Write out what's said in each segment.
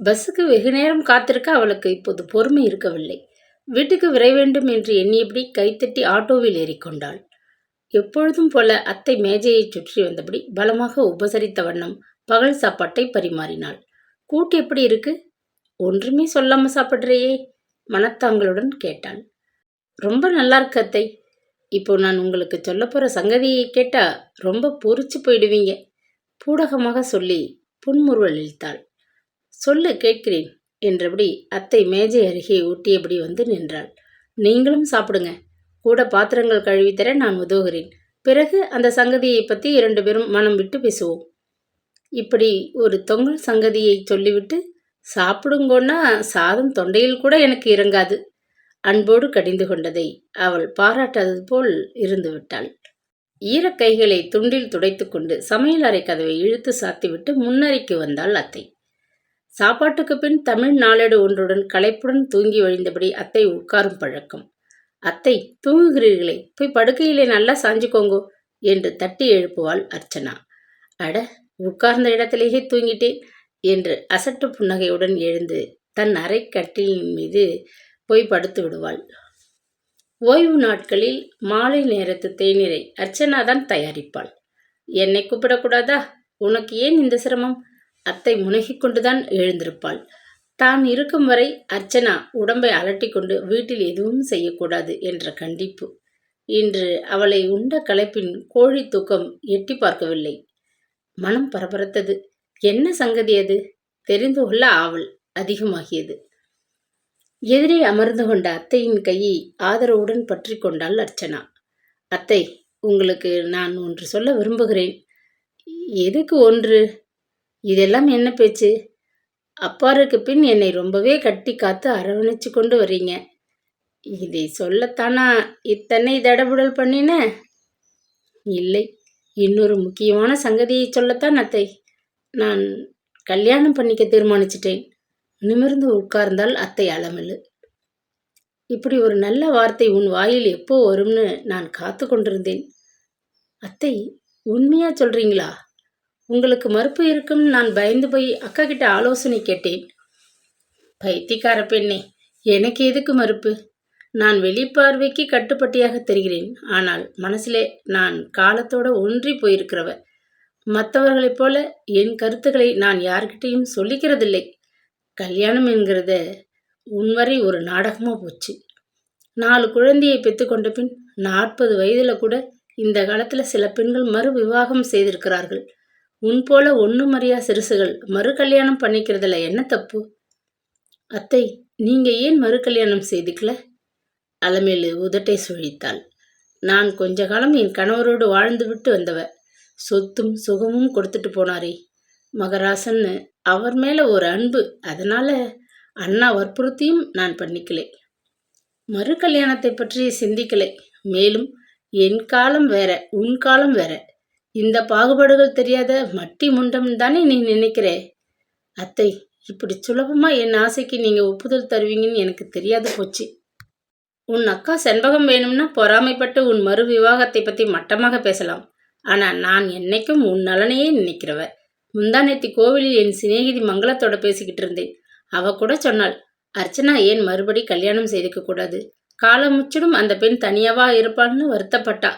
பஸ்ஸுக்கு வெகு நேரம் காத்திருக்க அவளுக்கு இப்போது பொறுமை இருக்கவில்லை. வீட்டுக்கு விரை வேண்டும் என்று எண்ணியபடி கைத்தட்டி ஆட்டோவில் ஏறிக்கொண்டாள். எப்பொழுதும் போல அத்தை மேஜையை சுற்றி வந்தபடி பலமாக உபசரித்த வண்ணம் பகல் சாப்பாட்டை பரிமாறினாள். கூட்டு எப்படி இருக்கு? ஒன்றுமே சொல்லாம சாப்பிட்றியே மனத்தாங்களுடன் கேட்டாள். ரொம்ப நல்லா இருக்கு அத்தை. இப்போ நான் உங்களுக்கு சொல்ல போகிற சங்கதியை கேட்டால் ரொம்ப பொறிச்சு போயிடுவீங்க. பூடகமாக சொல்லி புன்முறுவல் இழுத்தாள் சொல்லு கேட்கிறேன் என்றபடி அத்தை மேஜை அருகே ஊட்டியபடி வந்து நின்றாள். நீங்களும் சாப்பிடுங்க. கூட பாத்திரங்கள் கழுவித்தர நான் உதவுகிறேன். பிறகு அந்த சங்கதியை பற்றி இரண்டு பேரும் மனம் விட்டு பேசுவோம். இப்படி ஒரு தொங்கல் சங்கதியை சொல்லிவிட்டு சாப்பிடுங்கோன்னா சாதம் தொண்டையில் கூட எனக்கு இறங்காது. அன்போடு கடிந்து கொண்டதை அவள் பாராட்டாதது போல் இருந்து விட்டாள். ஈரக்கைகளை துண்டில் துடைத்துக்கொண்டு சமையல் அறை கதவை இழுத்து சாத்திவிட்டு முன்னறைக்கு வந்தாள் அத்தை. சாப்பாட்டுக்கு பின் தமிழ் நாளேடு ஒன்றுடன் களைப்புடன் தூங்கி வழிந்தபடி அத்தை உட்காரும் பழக்கம். அத்தை தூங்குகிறீர்களே போய் படுக்கையிலே நல்லா சாஞ்சுக்கோங்கோ என்று தட்டி எழுப்புவாள் அர்ச்சனா. அட உட்கார்ந்த இடத்திலேயே தூங்கிட்டேன் என்று அசட்டு புன்னகையுடன் எழுந்து தன் அரை கட்டிலின் மீது போய் படுத்து விடுவாள். ஓய்வு நாட்களில் மாலை நேரத்து தேநீரை அர்ச்சனா தான் தயாரிப்பாள். என்னை கூப்பிடக்கூடாதா? உனக்கு ஏன் இந்த சிரமம்? அத்தை முனகிக்கொண்டுதான் எழுந்திருப்பாள். தான் இருக்கும் வரை அர்ச்சனா உடம்பை அலட்டி கொண்டு வீட்டில் எதுவும் செய்யக்கூடாது என்ற கண்டிப்பு. இன்று அவளை உண்ட களைப்பின் கோழி தூக்கம் எட்டி பார்க்கவில்லை. மனம் பரபரத்தது. என்ன சங்கதி அது? தெரிந்து கொள்ள ஆவல் அதிகமாகியது. எதிரே அமர்ந்து கொண்ட அத்தையின் கையை ஆதரவுடன் பற்றி கொண்டாள் அர்ச்சனா. அத்தை உங்களுக்கு நான் ஒன்று சொல்ல விரும்புகிறேன். எதுக்கு ஒன்று? இதெல்லாம் என்ன பேச்சு? அப்பாருக்கு பின் என்னை ரொம்பவே கட்டி காத்து அரவணைச்சு கொண்டு வர்றீங்க. இதை சொல்லத்தானா இத்தனை தடபுடல் பண்ணின? இல்லை இன்னொரு முக்கியமான சங்கதியை சொல்லத்தான் அத்தை. நான் கல்யாணம் பண்ணிக்க தீர்மானிச்சிட்டேன். நிமிர்ந்து உட்கார்ந்தால் அத்தை அலமலு. இப்படி ஒரு நல்ல வார்த்தை உன் வாயில் எப்போ வரும்னு நான் காத்து கொண்டிருந்தேன். அத்தை உண்மையா சொல்றீங்களா? உங்களுக்கு மறுப்பு இருக்கும்னு நான் பயந்து போய் அக்கா கிட்ட ஆலோசனை கேட்டேன். பைத்தியக்கார பெண்ணே எனக்கு எதுக்கு மறுப்பு? நான் வெளிப்பார்வைக்கு கட்டுப்பட்டியாக தெரிகிறேன். ஆனால் மனசிலே நான் காலத்தோட ஒன்றி போயிருக்கிறவ. மற்றவர்களைப் போல என் கருத்துக்களை நான் யார்கிட்டையும் சொல்லிக்கிறதில்லை. கல்யாணம் என்கிறத உன்வரை ஒரு நாடகமாக போச்சு. நாலு குழந்தையை பெற்றுக்கொண்ட பின் நாற்பது வயதில் கூட இந்த காலத்தில் சில பெண்கள் மறு விவாகம் செய்திருக்கிறார்கள். உன் போல ஒன்று அறியா சிறுசுகள் மறு கல்யாணம் பண்ணிக்கிறதுல என்ன தப்பு? அத்தை நீங்க ஏன் மறு கல்யாணம் செய்துக்கல? அலமேலு உதட்டை சுழித்தாள். நான் கொஞ்ச காலம் என் கணவரோடு வாழ்ந்து விட்டு வந்தவ. சொத்தும் சுகமும் கொடுத்துட்டு போனாரே. மகராசன்னு அவர் மேல ஒரு அன்பு. அதனால அண்ணா வற்புறுத்தியும் நான் பண்ணிக்கலை. மறு கல்யாணத்தை பற்றி சிந்திக்கலை. மேலும் என் காலம் வேற உன் காலம் வேற. இந்த பாகுபாடுகள் தெரியாத மட்டி முண்டம் தானே நீ நினைக்கிறே? அத்தை இப்படி சுலபமா என் ஆசைக்கு நீங்க ஒப்புதல் தருவீங்கன்னு எனக்கு தெரியாது போச்சு. உன் அக்கா செண்பகம் வேணும்னா பொறாமைப்பட்டு உன் மறு விவாகத்தை பத்தி மட்டமாக பேசலாம். ஆனா நான் என்னைக்கும் உன் நலனையே நினைக்கிறவ. முந்தானேத்தி கோவிலில் என் சிநேகிதி மங்களத்தோட பேசிக்கிட்டு இருந்தேன். அவ கூட சொன்னாள் அர்ச்சனா ஏன் மறுபடி கல்யாணம் செய்துக்க கூடாது? காலம் முச்சிடும் அந்த பெண் தனியாவா இருப்பான்னு வருத்தப்பட்டா.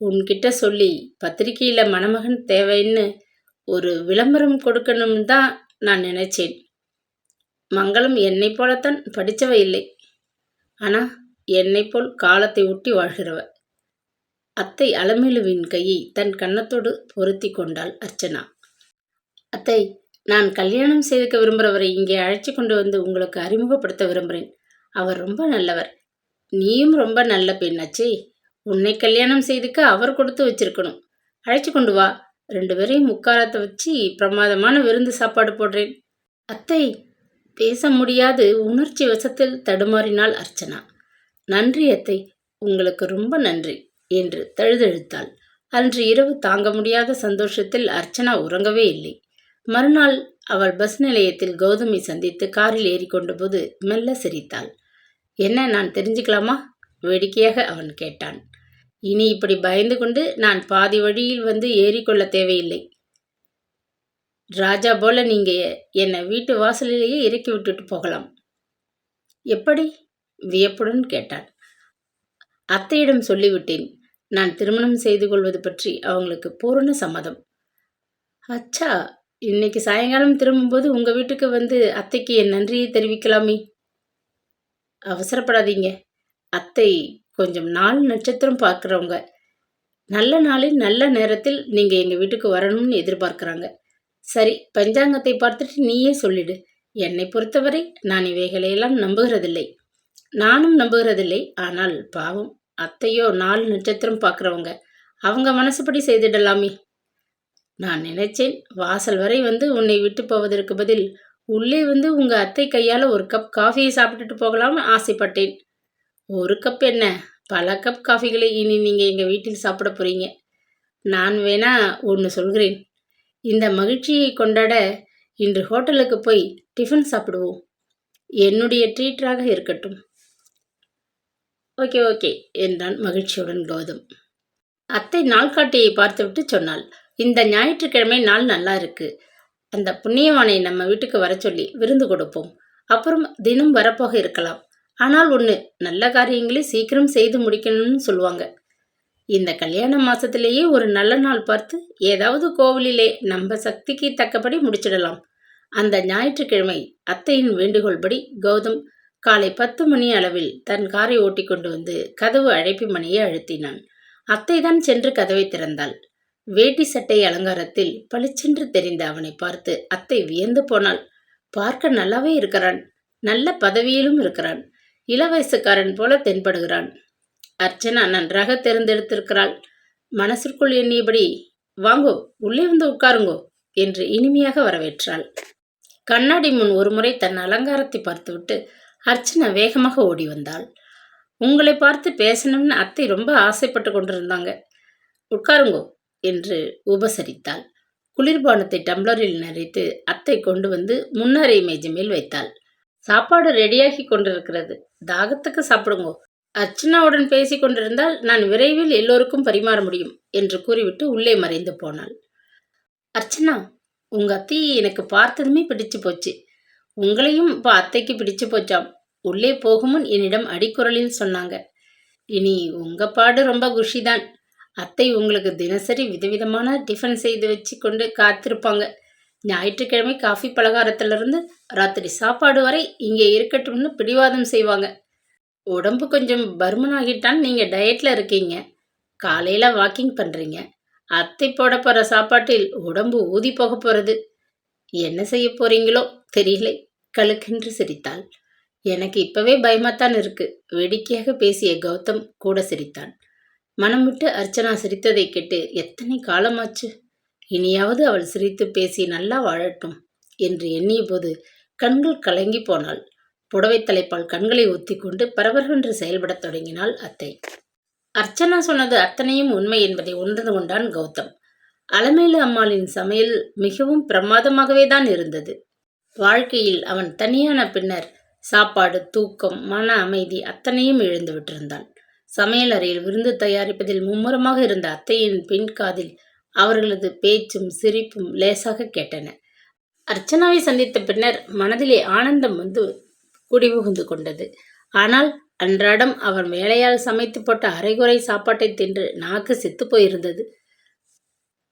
உன்கிட்ட சொல்லி பத்திரிக்கையில் மணமகன் தேவைன்னு ஒரு விளம்பரம் கொடுக்கணும் தான் நான் நினைச்சேன். மங்களம் என்னை போலத்தான் படித்தவ இல்லை. ஆனால் என்னை போல் காலத்தை ஒட்டி வாழ்கிறவ. அத்தை அலமேலுவின் கையை தன் கன்னத்தோடு பொருத்தி கொண்டாள் அர்ச்சனா. அத்தை நான் கல்யாணம் செய்துக்க விரும்புகிறவரை இங்கே அழைச்சி கொண்டு வந்து உங்களுக்கு அறிமுகப்படுத்த விரும்புகிறேன் அவர் ரொம்ப நல்லவர். நீயும் ரொம்ப நல்ல பெண்ணாச்சே. உன்னை கல்யாணம் செய்துக்க அவர் கொடுத்து வச்சிருக்கணும். அழைச்சி கொண்டு வா. ரெண்டு பேரையும் முக்காலத்தை வச்சு பிரமாதமான விருந்து சாப்பாடு போடுறேன். அத்தை பேச முடியாது. உணர்ச்சி வசத்தில் தடுமாறினாள் அர்ச்சனா. நன்றி அத்தை. உங்களுக்கு ரொம்ப நன்றி என்று தழுதழுத்தாள். அன்று இரவு தாங்க முடியாத சந்தோஷத்தில் அர்ச்சனா உறங்கவே இல்லை. மறுநாள் அவள் பஸ் நிலையத்தில் கௌதமி சந்தித்து காரில் ஏறிக்கொண்டபோது மெல்ல சிரித்தாள். என்ன நான் தெரிஞ்சுக்கலாமா? வேடிக்கையாக அவன் கேட்டான். இனி இப்படி பயந்து கொண்டு நான் பாதி வழியில் வந்து ஏறிக்கொள்ள தேவையில்லை. ராஜா போல நீங்க என்னை வீட்டு வாசலிலேயே இறக்கி விட்டுட்டு போகலாம். எப்படி? வியப்புடன் கேட்டான். அத்தையிடம் சொல்லிவிட்டேன். நான் திருமணம் செய்து கொள்வது பற்றி அவங்களுக்கு பூரண சம்மதம். அச்சா இன்னைக்கு சாயங்காலம் திரும்பும்போது உங்கள் வீட்டுக்கு வந்து அத்தைக்கு என் நன்றியை தெரிவிக்கலாமே. அவசரப்படாதீங்க. அத்தை கொஞ்சம் நாள் நட்சத்திரம் பார்க்குறவங்க நல்ல நாளில் நல்ல நேரத்தில் நீங்கள் எங்கள் வீட்டுக்கு வரணும்னு எதிர்பார்க்குறாங்க. சரி பஞ்சாங்கத்தை பார்த்துட்டு நீயே சொல்லிடு. என்னை பொறுத்தவரை நான் இவைகளையெல்லாம் நம்புகிறதில்லை. நானும் நம்புகிறதில்லை. ஆனால் பாவம் அத்தையோ நாலு நட்சத்திரம் பார்க்குறவங்க அவங்க மனசுப்படி செய்திடலாமே. நான் நினைச்சேன் வாசல் வரை வந்து உன்னை விட்டு போவதற்கு பதில் உள்ளே வந்து உங்கள் அத்தை கையால் ஒரு கப் காஃபியை சாப்பிட்டுட்டு போகலாம்னு ஆசைப்பட்டேன். ஒரு கப் என்ன? பல கப் காஃபிகளை இனி நீங்கள் எங்கள் வீட்டில் சாப்பிட போறீங்க. நான் வேணா ஒன்று சொல்கிறேன். இந்த மகிழ்ச்சியை கொண்டாட இன்று ஹோட்டலுக்கு போய் டிஃபன் சாப்பிடுவோம். என்னுடைய ட்ரீட்டராக இருக்கட்டும். Okay okay. என்றான் மகிழ்ச்சியுடன் கௌதம். அத்தை நாள்காட்டியை பார்த்துவிட்டு சொன்னாள். இந்த ஞாயிற்றுக்கிழமை நாள் நல்லா இருக்கு. அந்த புண்ணியவானை நம்ம வீட்டுக்கு வர சொல்லி விருந்து கொடுப்போம். அப்புறம் தினம் வரப்போக இருக்கலாம். ஆனால் ஒன்று நல்ல காரியங்களை சீக்கிரம் செய்து முடிக்கணும்னு சொல்லுவாங்க. இந்த கல்யாண மாசத்திலேயே ஒரு நல்ல நாள் பார்த்து ஏதாவது கோவிலிலே நம்ம சக்திக்கு தக்கபடி முடிச்சிடலாம். அந்த ஞாயிற்றுக்கிழமை அத்தையின் வேண்டுகோள்படி கௌதம் காலை பத்து மணி அளவில் தன் காரை ஓட்டி கொண்டு வந்து கதவு அழைப்பு மணியை அழுத்தினான். அத்தைதான் சென்று கதவை திறந்தாள். வேட்டி சட்டை அலங்காரத்தில் பளிச்சென்று தெரிந்த அவனை பார்த்து அத்தை வியந்து போனாள். பார்க்க நல்லாவே இருக்கிறான். நல்ல பதவியிலும் இருக்கிறான். இளவயசுக்காரன் போல தென்படுகிறான். அர்ச்சனா நன்றாக தேர்ந்தெடுத்திருக்கிறாள். மனசிற்குள் எண்ணியபடி வாங்கோ உள்ளே வந்து உட்காருங்கோ என்று இனிமையாக வரவேற்றாள். கண்ணாடி முன் ஒருமுறை தன் அலங்காரத்தை பார்த்துவிட்டு அர்ச்சனா வேகமாக ஓடி வந்தாள். உங்களை பார்த்து பேசணும்னு அத்தை ரொம்ப ஆசைப்பட்டு கொண்டிருந்தாங்க. உட்காருங்கோ என்று உபசரித்தாள். குளிர்பானத்தை டம்ளரில் நிறைத்து அத்தை கொண்டு வந்து முன்னரை மேஜை மேல் வைத்தாள். சாப்பாடு ரெடியாகி கொண்டிருக்கிறது. தாகத்துக்கு சாப்பிடுங்கோ. அர்ச்சனாவுடன் பேசி கொண்டிருந்தால் நான் விரைவில் எல்லோருக்கும் பரிமாற முடியும் என்று கூறிவிட்டு உள்ளே மறைந்து போனாள். அர்ச்சனா உங்க அத்தையை எனக்கு பார்த்ததுமே பிடிச்சு போச்சு. உங்களையும் இப்போ அத்தைக்கு பிடிச்சு போச்சாம். உள்ளே போகுமுன் என்னிடம் அடிக்குரலில் சொன்னாங்க. இனி உங்க பாடு ரொம்ப குஷிதான். அத்தை உங்களுக்கு தினசரி விதவிதமான டிஃபன் செய்து வச்சு கொண்டு காத்திருப்பாங்க. ஞாயிற்றுக்கிழமை காஃபி பலகாரத்திலிருந்து ராத்திரி சாப்பாடு வரை இங்கே இருக்கட்டும்னு பிடிவாதம் செய்வாங்க. உடம்பு கொஞ்சம் பர்மன் ஆகிட்டான் நீங்கள் டயட்டில் இருக்கீங்க. காலையில் வாக்கிங் பண்ணுறீங்க அத்தை போட போகிற சாப்பாட்டில் உடம்பு ஊதி போக போகிறது என்ன செய்ய போகிறீங்களோ தெரியலை. கழுக்கென்று சிரித்தாள். எனக்கு இப்போவே பயமாத்தான் இருக்கு. வேடிக்கையாக பேசிய கௌதம் கூட சிரித்தான். மனம் விட்டு அர்ச்சனா சிரித்ததை கேட்டு எத்தனை காலமாச்சு? இனியாவது அவள் சிரித்து பேசி நல்லா வாழட்டும் என்று எண்ணியபோது கண்கள் கலங்கி போனாள். புடவை தலைப்பால் கண்களை ஒத்திக்கொண்டு பரபரவென்று செயல்படத் தொடங்கினாள் அத்தை. அர்ச்சனா சொன்னது அத்தனையும் உண்மை என்பதை உணர்ந்து கொண்டான் கௌதம். அலமேலு அம்மாளின் சமையல் மிகவும் பிரமாதமாகவே தான் இருந்தது. வாழ்க்கையில் அவன் தனியான பின்னர் சாப்பாடு தூக்கம் மன அமைதி அத்தனையும் இழந்து விட்டிருந்தான். சமையல் அறையில் விருந்து தயாரிப்பதில் மும்முரமாக இருந்த அத்தையின் பின் காதில் அவர்களது பேச்சும் சிரிப்பும் லேசாக கேட்டன. அர்ச்சனாவை சந்தித்த பின்னர் மனதிலே ஆனந்தம் வந்து குடிபுகுந்து கொண்டது. ஆனால் அன்றாடம் அவன் வேலையால் சமைத்து போட்ட அரைகுறை சாப்பாட்டை தின்று நாக்கு செத்து போயிருந்தது.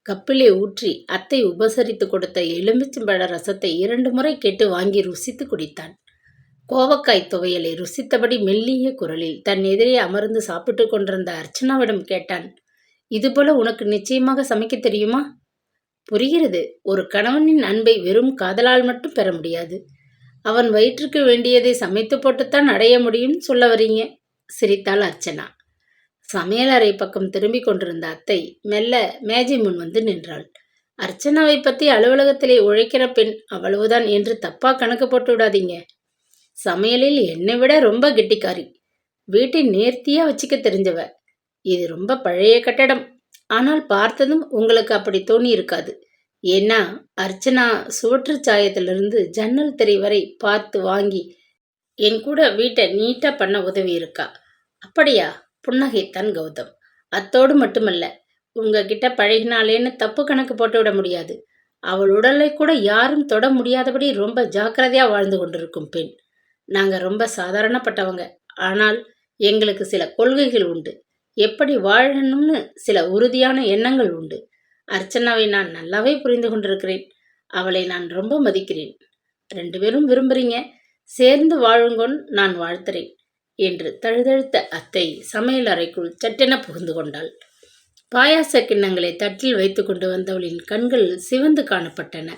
கப்பிலே ஊற்றி அத்தை உபசரித்து கொடுத்த எலுமிச்சம்பழ ரசத்தை இரண்டு முறை கேட்டு வாங்கி ருசித்து குடித்தான். கோவக்காய் துவையலை ருசித்தபடி மெல்லிய குரலில் தன் எதிரே அமர்ந்து சாப்பிட்டு கொண்டிருந்த அர்ச்சனாவிடம் கேட்டான் இதுபோல உனக்கு நிச்சயமாக சமைக்க தெரியுமா? புரிகிறது. ஒரு கணவனின் அன்பை வெறும் காதலால் மட்டும் பெற முடியாது. அவன் வயிற்றுக்கு வேண்டியதை சமைத்து போட்டுத்தான் அடைய முடியும்னு சொல்ல வரீங்க. சிரித்தாள் அர்ச்சனா. சமையலறை பக்கம் திரும்பிக் கொண்டிருந்த அத்தை மெல்ல மேஜை முன் வந்து நின்றாள். அர்ச்சனாவை பற்றி அலுவலகத்திலே உழைக்கிற பெண் அவ்வளவுதான் என்று தப்பா கணக்கு போட்டு விடாதீங்க. சமையலில் என்னை விட ரொம்ப கெட்டிக்காரி. வீட்டை நேர்த்தியாக வச்சுக்க தெரிஞ்சவ. இது ரொம்ப பழைய கட்டடம். ஆனால் பார்த்ததும் உங்களுக்கு அப்படி தோணி இருக்காது. ஏன்னா அர்ச்சனா சுவற்று சாயத்திலிருந்து ஜன்னல் திரை வரை பார்த்து வாங்கி என் கூட வீட்டை நீட்டா பண்ண உதவி இருக்கா? அப்படியா? புன்னகைத்தான் கௌதம். அத்தோடு மட்டுமல்ல உங்ககிட்ட பழகினாலேன்னு தப்பு கணக்கு போட்டு விட முடியாது. அவள் உடலை கூட யாரும் தொட முடியாதபடி ரொம்ப ஜாக்கிரதையா வாழ்ந்து கொண்டிருக்கும் பெண். நாங்க ரொம்ப சாதாரணப்பட்டவங்க. ஆனால் எங்களுக்கு சில கொள்கைகள் உண்டு. எப்படி வாழணும்னு சில உறுதியான எண்ணங்கள் உண்டு. அர்ச்சனாவை நான் நல்லாவே புரிந்து கொண்டிருக்கிறேன். அவளை நான் ரொம்ப மதிக்கிறேன். ரெண்டு பேரும் விரும்புறீங்க. சேர்ந்து வாழுங்கொன் நான் வாழ்த்துறேன் என்று தழுதழுத்த அத்தை சமையல் அறைக்குள் சட்டென புகுந்து கொண்டாள். பாயாச கிண்ணங்களை தட்டில் வைத்து கொண்டு வந்தவளின் கண்கள் சிவந்து காணப்பட்டன.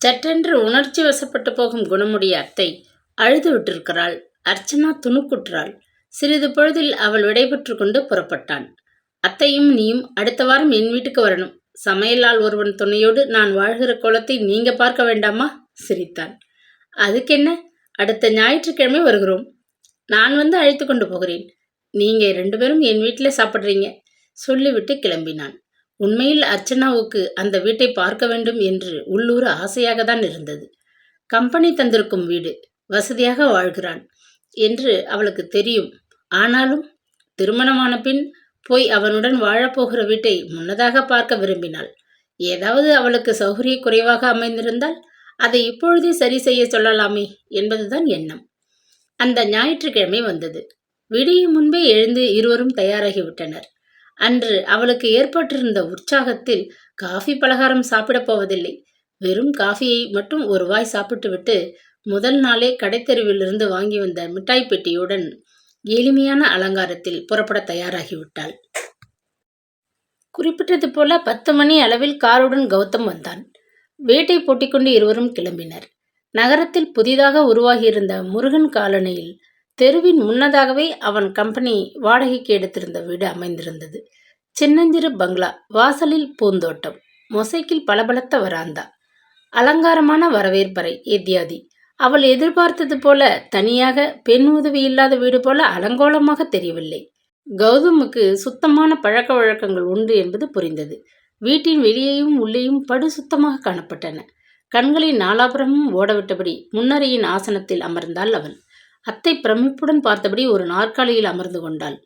சட்டென்று உணர்ச்சி வசப்பட்டு போகும் குணமுடைய அத்தை அழுது விட்டிருக்கிறாள். அர்ச்சனா துணுக்குற்றாள். சிறிது பொழுதில் அவள் விடைபெற்று கொண்டு புறப்பட்டான். அத்தையும் நீயும் அடுத்த வாரம் என் வீட்டுக்கு வரணும். சமையலால் ஒருவன் துணையோடு நான் வாழ்கிற கோலத்தை நீங்க பார்க்க வேண்டாமா? சிரித்தான் அதுக்கென்ன? அடுத்த ஞாயிற்றுக்கிழமை வருகிறோம். நான் வந்து அழைத்து கொண்டு போகிறேன். நீங்க ரெண்டு பேரும் என் வீட்டில் சாப்பிட்றீங்க. சொல்லிவிட்டு கிளம்பினான். உண்மையில் அர்ச்சனாவுக்கு அந்த வீட்டை பார்க்க வேண்டும் என்று உள்ளூர் ஆசையாக தான் இருந்தது. கம்பெனி தந்திருக்கும் வீடு. வசதியாக வாழ்கிறான். என்று அவளுக்கு தெரியும். ஆனாலும் திருமணமான பின் போய் அவனுடன் வாழப்போகிற வீட்டை முன்னதாக பார்க்க விரும்பினாள். ஏதாவது அவளுக்கு சௌகரிய குறைவாக அமைந்திருந்தால் அதை இப்பொழுதே சரி செய்ய சொல்லலாமே என்பதுதான் எண்ணம். அந்த ஞாயிற்றுக்கிழமை வந்தது. விடியும் முன்பே எழுந்து இருவரும் தயாராகிவிட்டனர். அன்று அவளுக்கு ஏற்பட்டிருந்த உற்சாகத்தில் காஃபி பலகாரம் சாப்பிடப் போவதில்லை. வெறும் காஃபியை மட்டும் ஒரு வாய் சாப்பிட்டுவிட்டு முதல் நாளே கடைத்தெருவிலிருந்து வாங்கி வந்த மிட்டாய் பெட்டியுடன் எளிமையான அலங்காரத்தில் புறப்பட தயாராகிவிட்டாள். குறிப்பிட்டது போல பத்து மணி அளவில் காருடன் கௌதம் வந்தான். வேட்டை போட்டிக்கொண்டு இருவரும் கிளம்பினர். நகரத்தில் புதிதாக உருவாகியிருந்த முருகன் காலனியில் தெருவின் முன்னதாகவே அவன் கம்பெனி வாடகைக்கு எடுத்திருந்த வீடு அமைந்திருந்தது. சின்னஞ்சிறு பங்களா வாசலில் பூந்தோட்டம் மொசைக்கில் பளபளத்த வராந்தா அலங்காரமான வரவேற்பறை இத்தியாதி. அவள் எதிர்பார்த்தது போல தனியாக பெண் உதவி இல்லாத வீடு போல அலங்கோலமாக தெரியவில்லை. கௌதமுக்கு சுத்தமான பழக்க வழக்கங்கள் உண்டு என்பது புரிந்தது. வீட்டின் வெளியேயும் உள்ளேயும் படு சுத்தமாக காணப்பட்டன. கண்களின் நாலாபுரமும் ஓடவிட்டபடி முன்னரையின் ஆசனத்தில் அமர்ந்தாள் அவள். அத்தை பிரமிப்புடன் பார்த்தபடி ஒரு நாற்காலியில் அமர்ந்து கொண்டாள்.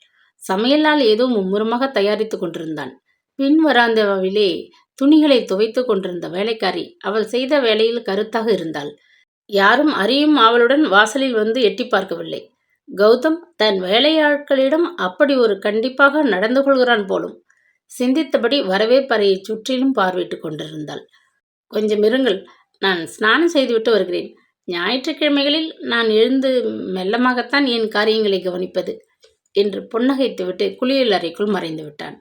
சமையலால் ஏதோ மும்முரமாக தயாரித்து கொண்டிருந்தான். பின் வராந்தவிலே துணிகளை துவைத்து கொண்டிருந்த வேலைக்காரி அவள் செய்த வேலையில் கருத்தாக இருந்தாள். யாரும் அறியும் ஆவலுடன் வாசலில் வந்து எட்டி பார்க்கவில்லை. கௌதம் தன் வேலையாட்களிடம் அப்படி ஒரு கண்டிப்பாக நடந்து கொள்கிறான் போலும். சிந்தித்தபடி வரவேற்பறையை சுற்றிலும் பார்வையிட்டு கொண்டிருந்தாள். கொஞ்சம் இருங்கள் நான் ஸ்நானம் செய்துவிட்டு வருகிறேன். ஞாயிற்றுக்கிழமைகளில் நான் எழுந்து மெல்லமாகத்தான் என் காரியங்களை கவனிப்பது என்று புன்னகைத்துவிட்டு குளியல் அறைக்குள் மறைந்து விட்டான்.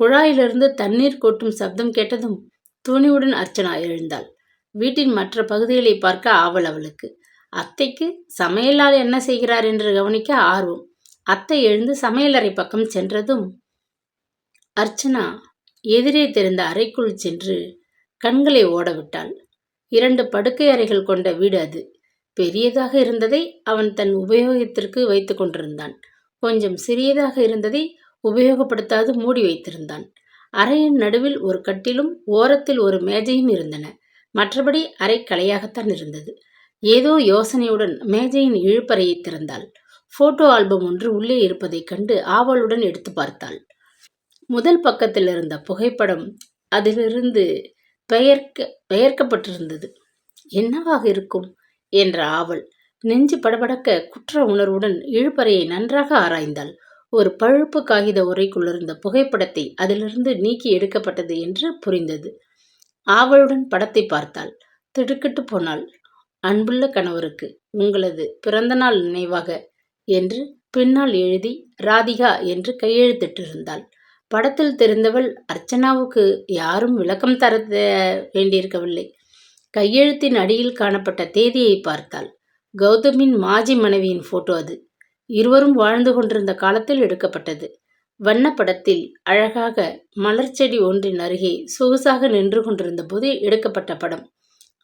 குழாயிலிருந்து தண்ணீர் கொட்டும் சப்தம் கேட்டதும் துணிவுடன் அர்ச்சனா எழுந்தாள். வீட்டின் மற்ற பகுதிகளை பார்க்க ஆவல் அவளுக்கு. அத்தைக்கு சமையலால் என்ன செய்கிறார் என்று கவனிக்க ஆர்வம். அத்தை எழுந்து சமையலறை பக்கம் சென்றதும் அர்ச்சனா எதிரே தெரிந்த அறைக்குள் சென்று கண்களை ஓடவிட்டாள். இரண்டு படுக்கை அறைகள் கொண்ட வீடு அது. பெரியதாக இருந்ததை அவன் தன் உபயோகத்திற்கு வைத்து கொண்டிருந்தான். கொஞ்சம் சிறியதாக இருந்ததை உபயோகப்படுத்தாது மூடி வைத்திருந்தான். அறையின் நடுவில் ஒரு கட்டிலும் ஓரத்தில் ஒரு மேஜையும் இருந்தன. மற்றபடி அறை கலையாகத்தான் இருந்தது. ஏதோ யோசனையுடன் மேஜையின் இழுப்பறையை திறந்தாள். போட்டோ ஆல்பம் ஒன்று உள்ளே இருப்பதைக் கண்டு ஆவலுடன் எடுத்து பார்த்தாள். முதல் பக்கத்தில் இருந்த புகைப்படம் அதிலிருந்து பெயர்க்க பெயர்க்கப்பட்டிருந்தது. என்னவாக இருக்கும்? என்ற ஆவல் நெஞ்சு படபடக்க குற்ற உணர்வுடன் இழுப்பறையை நன்றாக ஆராய்ந்தாள். ஒரு பழுப்பு காகித உரைக்குள்ளிருந்த புகைப்படத்தை அதிலிருந்து நீக்கி எடுக்கப்பட்டது என்று புரிந்தது. ஆவலுடன் படத்தை பார்த்தாள். திடுக்கிட்டு போனாள். அன்புள்ள கணவருக்கு உங்களது பிறந்தநாள் நினைவாக என்று பின்னால் எழுதி ராதிகா என்று கையெழுத்திட்டிருந்தாள். படத்தில் தெரிந்தவள் அர்ச்சனாவுக்கு யாரும் விளக்கம் தர வேண்டியிருக்கவில்லை. கையெழுத்தின் அடியில் காணப்பட்ட தேதியை பார்த்தாள். கௌதமின் மாஜி மனைவியின் போட்டோ அது. இருவரும் வாழ்ந்து கொண்டிருந்த காலத்தில் எடுக்கப்பட்டது. வண்ணப்படத்தில் அழகாக மலர் செடி ஒன்றின் அருகே சொகுசாக நின்று கொண்டிருந்த போது எடுக்கப்பட்ட படம்.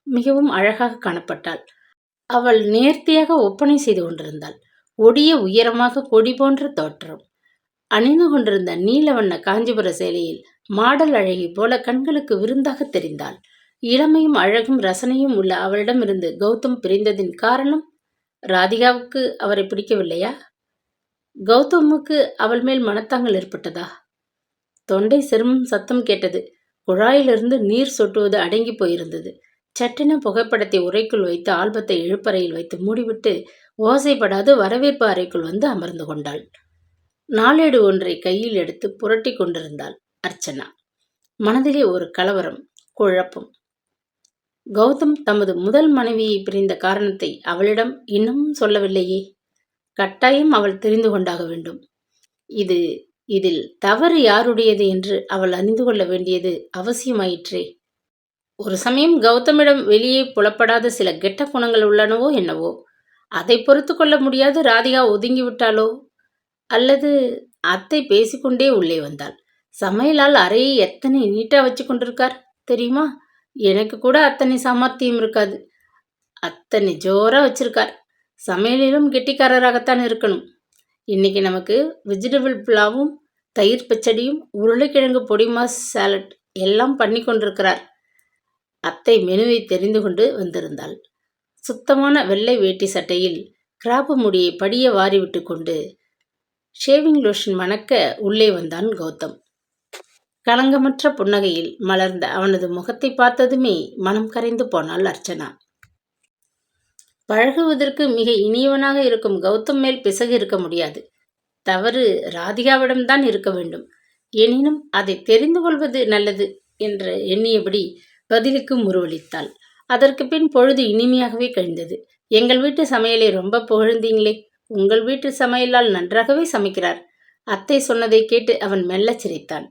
மிகவும் அழகாக காணப்பட்டாள். அவள் நேர்த்தியாக ஒப்பனை செய்து கொண்டிருந்தாள். ஒடிய உயரமாக கொடி போன்ற தோற்றம். அணிந்து கொண்டிருந்த நீல வண்ண காஞ்சிபுர சேலையில் மாடல் அழகி போல கண்களுக்கு விருந்தாக தெரிந்தாள். இளமையும் அழகும் ரசனையும் உள்ள அவளிடமிருந்து கௌதம் பிரிந்ததின் காரணம் ராதிகாவுக்கு அவரை பிடிக்கவில்லையா? கௌதமுக்கு அவள் மேல் மனத்தாங்கல் ஏற்பட்டதா? தொண்டை சிரமம் சத்தம் கேட்டது. குழாயிலிருந்து நீர் சொட்டுவது அடங்கி போயிருந்தது. சட்டென புகைப்படத்தை உரைக்குள் வைத்து ஆல்பத்தை இழுப்பறையில் வைத்து மூடிவிட்டு ஓசைப்படாது வரவேற்பு அறைக்குள் வந்து அமர்ந்து கொண்டாள். நாளேடு ஒன்றை கையில் எடுத்து புரட்டி கொண்டிருந்தாள் அர்ச்சனா. மனதிலே ஒரு கலவரம் குழப்பம். கௌதம் தமது முதல் மனைவியை பிரிந்த காரணத்தை அவளிடம் இன்னமும் சொல்லவில்லையே? கட்டாயம் அவள் தெரிந்து கொண்டாக வேண்டும். இது இதில் தவறு யாருடையது என்று அவள் அறிந்து கொள்ள வேண்டியது அவசியமாயிற்றே. ஒரு சமயம் கௌதமிடம் வெளியே புலப்படாத சில கெட்ட குணங்கள் உள்ளனவோ என்னவோ அதை பொறுத்து கொள்ள முடியாது ராதிகா ஒதுங்கி விட்டாளோ? அல்லது அத்தை பேசிக்கொண்டே உள்ளே வந்தாள். சமையலால் அறையை எத்தனை நீட்டாக வச்சு கொண்டிருக்கார் தெரியுமா? எனக்கு கூட அத்தனை சாமர்த்தியம் இருக்காது. அத்தனை ஜோராக வச்சிருக்கார். சமையலிலும் கெட்டிக்காரராகத்தான் இருக்கணும். இன்னைக்கு நமக்கு வெஜிடபிள் புலாவும் தயிர் பச்சடியும் உருளைக்கிழங்கு பொடிமா சாலட் எல்லாம் பண்ணி கொண்டிருக்கிறார். அத்தை மெனுவை தெரிந்து கொண்டு வந்திருந்தாள். சுத்தமான வெள்ளை வேட்டி சட்டையில் கிராப்பு முடியை படிய வாரிவிட்டு கொண்டு ஷேவிங் லோஷன் மணக்க உள்ளே வந்தான் கௌதம். களங்கமற்ற புன்னகையில் மலர்ந்த அவனது முகத்தை பார்த்ததுமே மனம் கரைந்து போனாள் அர்ச்சனா. பழகுவதற்கு மிக இனியவனாக இருக்கும் கௌதம் மேல் பிசகு இருக்க முடியாது. தவறு ராதிகாவிடம்தான் இருக்க வேண்டும். எனினும் அதை தெரிந்து கொள்வது நல்லது என்று எண்ணியபடி பதிலுக்கு முருவளித்தாள் அதற்கு பின் பொழுது இனிமையாகவே கழிந்தது. எங்கள் வீட்டு சமையலை ரொம்ப புகழ்ந்தீங்களே. உங்கள் வீட்டு சமையலால் நன்றாகவே சமைக்கிறார். அத்தை சொன்னதை கேட்டு அவன் மெல்லச் சிரித்தான்.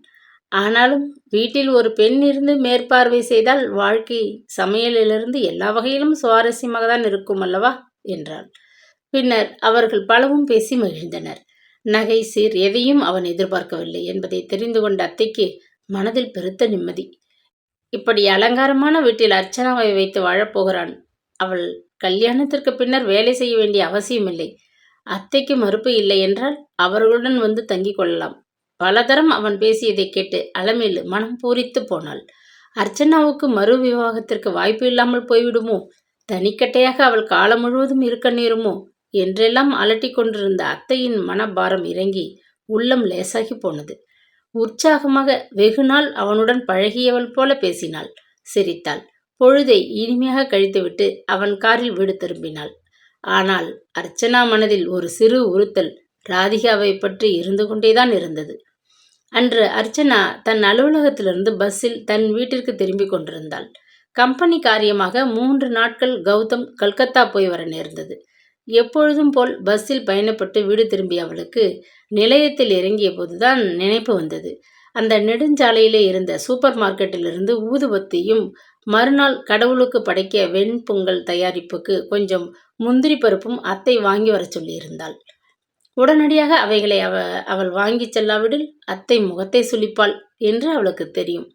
ஆனாலும் வீட்டில் ஒரு பெண் இருந்து மேற்பார்வை செய்தால் வாழ்க்கை சமையலிலிருந்து எல்லா வகையிலும் சுவாரஸ்யமாக தான் இருக்கும் அல்லவா? என்றாள். பின்னர் அவர்கள் பலவும் பேசி மகிழ்ந்தனர். நகை சீர் எதையும் அவன் எதிர்பார்க்கவில்லை என்பதை தெரிந்து கொண்ட அத்தைக்கு மனதில் பெருத்த நிம்மதி. இப்படி அலங்காரமான வீட்டில் அர்ச்சனாவை வைத்து வாழப்போகிறான் அவள் கல்யாணத்திற்கு பின்னர் வேலை செய்ய வேண்டிய அவசியமில்லை. அத்தைக்கு மறுப்பு இல்லை என்றால் அவர்களுடன் வந்து தங்கிக் கொள்ளலாம். பலதரம் அவன் பேசியதை கேட்டு அலமேலு மனம் பூரித்து போனாள். அர்ச்சனாவுக்கு மறு விவாகத்திற்கு வாய்ப்பு இல்லாமல் போய்விடுமோ? தனிக்கட்டையாக அவள் காலம் முழுவதும் இருக்க நேருமோ? என்றெல்லாம் அலட்டி கொண்டிருந்த அத்தையின் மனபாரம் இறங்கி உள்ளம் லேசாகி போனது. உற்சாகமாக வெகுநாள் அவனுடன் பழகியவள் போல பேசினாள். சிரித்தாள். பொழுதை இனிமையாக கழித்துவிட்டு அவன் காரில் வீடு திரும்பினாள். ஆனால் அர்ச்சனா மனதில் ஒரு சிறு உறுத்தல் ராதிகாவை பற்றி இருந்து கொண்டேதான் இருந்தது. அன்று அர்ச்சனா தன் அலுவலகத்திலிருந்து பஸ்ஸில் தன் வீட்டிற்கு திரும்பி கொண்டிருந்தாள். கம்பெனி காரியமாக மூன்று நாட்கள் கௌதம் கல்கத்தா போய் வர நேர்ந்தது. எப்பொழுதும் போல் பஸ்ஸில் பயணப்பட்டு வீடு திரும்பிய அவளுக்கு நிலையத்தில் இறங்கிய போதுதான் நினைப்பு வந்தது. அந்த நெடுஞ்சாலையிலே இருந்த சூப்பர் மார்க்கெட்டிலிருந்து ஊதுபத்தியும் மறுநாள் கடவுளுக்கு படைக்க வெண்பொங்கல் தயாரிப்புக்கு கொஞ்சம் முந்திரி பருப்பும் அத்தை வாங்கி வர சொல்லியிருந்தாள். உடனடியாக அவைகளை அவ அவள் வாங்கி செல்லாவிடில் அத்தை முகத்தை சுழிப்பாள் என்று அவளுக்கு தெரியும்.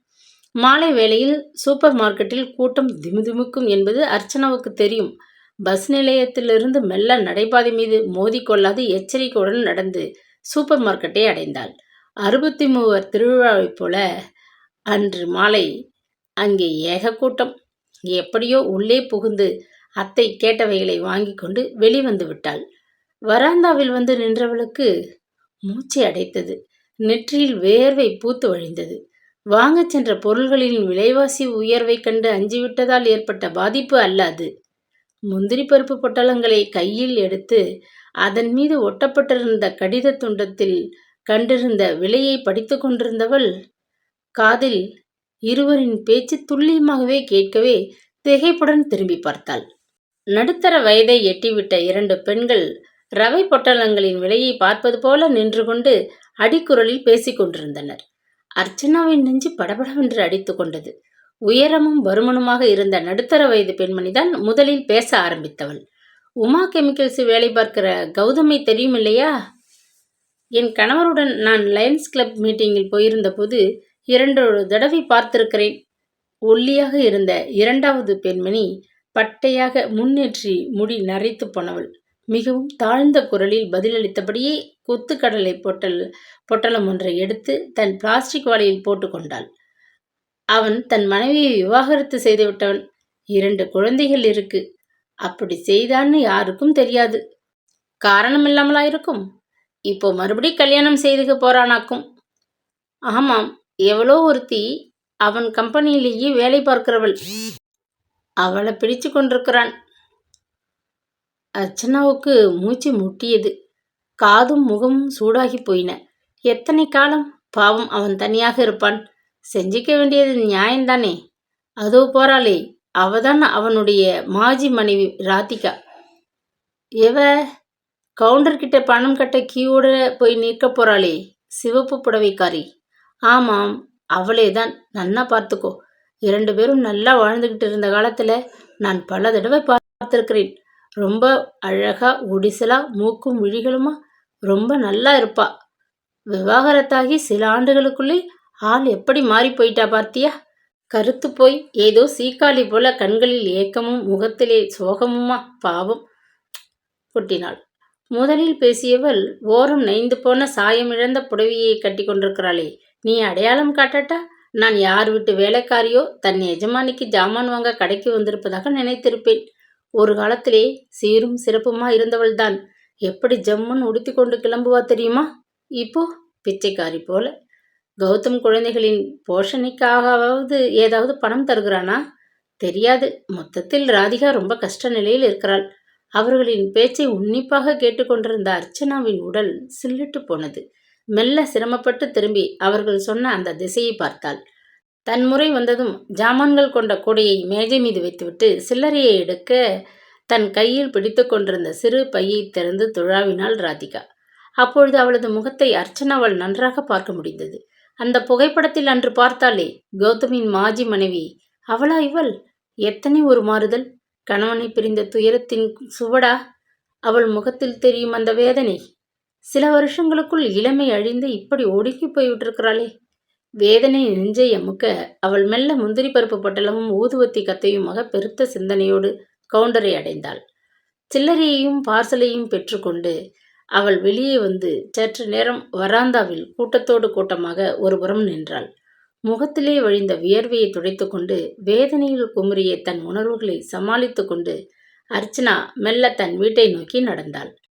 மாலை வேளையில் சூப்பர் மார்க்கெட்டில் கூட்டம் திமுதிமுக்கும் என்பது அர்ச்சனாவுக்கு தெரியும். பஸ் நிலையத்திலிருந்து மெல்ல நடைபாதை மீது மோதிக்கொள்ளாது எச்சரிக்கையுடன் நடந்து சூப்பர் மார்க்கெட்டை அடைந்தாள். அறுபத்தி மூவர் திருவிழாவைப் போல அன்று மாலை அங்கே ஏக கூட்டம். எப்படியோ உள்ளே புகுந்து அத்தை கேட்டவைகளை வாங்கி கொண்டு வெளிவந்து விட்டாள். வராந்தாவில் வந்து நின்றவளுக்கு மூச்சை அடைத்தது. நெற்றியில் வேர்வை பூத்து வழிந்தது. வாங்கச் சென்ற பொருள்களின் விலைவாசி உயர்வை கண்டு அஞ்சிவிட்டதால் ஏற்பட்ட பாதிப்பு அல்ல அது முந்திரி பருப்பு பொட்டலங்களை கையில் எடுத்து அதன் மீது ஒட்டப்பட்டிருந்த கடித துண்டத்தில் கண்டிருந்த விலையை படித்து கொண்டிருந்தவள் காதில் இருவரின் பேச்சு துல்லியமாகவே கேட்கவே திகைப்புடன் திரும்பி பார்த்தாள். நடுத்தர வயதை எட்டிவிட்ட இரண்டு பெண்கள் ரவை பொட்டலங்களின் விலையை பார்ப்பது போல நின்று கொண்டு அடிக்குரலில் பேசிக் கொண்டிருந்தனர். அர்ச்சனாவின் நெஞ்சு படபடவென்று அடித்து கொண்டது. உயரமும் வருமனுமாக இருந்த நடுத்தர வயது பெண்மணிதான் முதலில் பேச ஆரம்பித்தவள். உமா கெமிக்கல்ஸ் வேலை பார்க்கிற கௌதமை தெரியும் இல்லையா என் கணவருடன் நான் லயன்ஸ் கிளப் மீட்டிங்கில் போயிருந்த போது இரண்டொரு தடவை பார்த்திருக்கிறேன். ஒல்லியாக இருந்த இரண்டாவது பெண்மணி பட்டையாக முன்னேற்றி முடி நரைத்து போனவள். மிகவும் தாழ்ந்த குரலில் பதிலளித்தபடியே கொத்துக்கடலை பொட்டல் பொட்டலம் ஒன்றை எடுத்து தன் பிளாஸ்டிக் வாளியில் போட்டுக்கொண்டாள் அவன் தன் மனைவியை விவாகரத்து செய்துவிட்டவன். இரண்டு குழந்தைகள் இருக்கு. அப்படி செய்தான்னு யாருக்கும் தெரியாது. காரணம் இல்லாமலா இருக்கும் இப்போ மறுபடி கல்யாணம் செய்துக்க போறானாக்கும். ஆமாம் எவ்வளோ ஒருத்தி அவன் கம்பெனியிலேயே வேலை பார்க்கிறவள். அவளை பிடிச்சு கொண்டிருக்கிறான். அர்ச்சனாவுக்கு மூச்சு முட்டியது. காதும் முகமும் சூடாகி போயின. எத்தனை காலம்? பாவம் அவன் தனியாக இருப்பான். செஞ்சிக்க வேண்டியது நியாயம்தானே? அதோ போறாளே அவதான் அவனுடைய மாஜி மனைவி ராதிகா. எவ? கவுண்டர்கிட்ட பணம் கட்ட கியூட போய் நிற்க போறாளே சிவப்பு புடவைக்காரி. ஆமாம் அவளே தான் நன்னா பார்த்துக்கோ. இரண்டு பேரும் நல்லா வாழ்ந்துகிட்டு இருந்த காலத்துல நான் பல தடவை பார்த்துருக்கிறேன். ரொம்ப அழகா ஒடிசலா மூக்கும் விழிகளுமா? ரொம்ப நல்லா இருப்பா. விவாகரத்தாகி சில ஆண்டுகளுக்குள்ளே ஆள் எப்படி மாறி போயிட்டா பார்த்தியா? கருத்து போய் ஏதோ சீக்காளி போல கண்களில் ஏக்கமும் முகத்திலே சோகமுமா? பாவம். கொட்டினாள். முதலில் பேசியவள் ஓரம் நைந்து போன சாயமிழந்த புடவையை கட்டி கொண்டிருக்கிறாளே. நீ அடையாளம் காட்டட்டா? நான் யார் விட்டு வேலைக்காரியோ தன் எஜமானிக்கு ஜாமான் வாங்க கடைக்கு வந்திருப்பதாக நினைத்திருப்பேன். ஒரு காலத்திலே சீரும் சிறப்புமா இருந்தவள்தான். எப்படி ஜம்முன்னு உடுத்தி கொண்டு கிளம்புவா தெரியுமா? இப்போ பிச்சைக்காரி போல. கௌதம் குழந்தைகளின் போஷணைக்காகவாவது ஏதாவது பணம் தருகிறானா? தெரியாது. மொத்தத்தில் ராதிகா ரொம்ப கஷ்ட நிலையில் இருக்கிறாள். அவர்களின் பேச்சை உன்னிப்பாக கேட்டுக்கொண்டிருந்த அர்ச்சனாவின் உடல் சில்லிட்டு போனது. மெல்ல சிரமப்பட்டு திரும்பி அவர்கள் சொன்ன அந்த திசையை பார்த்தாள். தன் முறை வந்ததும் ஜாமான்கள் கொண்ட கூடையை மேஜை மீது வைத்துவிட்டு சில்லறையை எடுக்க தன் கையில் பிடித்து கொண்டிருந்த சிறு பையை திறந்து துழாவினாள் ராதிகா. அப்பொழுது அவளது முகத்தை அர்ச்சனாவால் நன்றாக பார்க்க முடிந்தது. அந்த புகைப்படத்தில் அன்று பார்த்தாலே கௌதமின் மாஜி மனைவி அவளா இவள்? எத்தனை ஒரு மாறுதல்? கணவனை பிரிந்த துயரத்தின் சுவடா? அவள் முகத்தில் தெரியும் அந்த வேதனை. சில வருஷங்களுக்குள் இளமை அழிந்து இப்படி ஒடுக்கி போய்விட்டிருக்கிறாளே. வேதனை நெஞ்சை எமுக்க அவள் மெல்ல முந்திரி பருப்பு பொட்டலமும் ஊதுவத்தி கத்தையுமாக பெருத்த சிந்தனையோடு கவுண்டரை அடைந்தாள். சில்லறையையும் பார்சலையும் பெற்றுக்கொண்டு அவள் வெளியே வந்து சற்று நேரம் வராந்தாவில் கூட்டத்தோடு கூட்டமாக ஒருபுறம் நின்றாள். முகத்திலே வழிந்த வியர்வையை துடைத்து கொண்டு வேதனையில் குமுறிய தன் உணர்வுகளை சமாளித்து கொண்டு அர்ச்சனா மெல்ல தன் வீட்டை நோக்கி நடந்தாள்.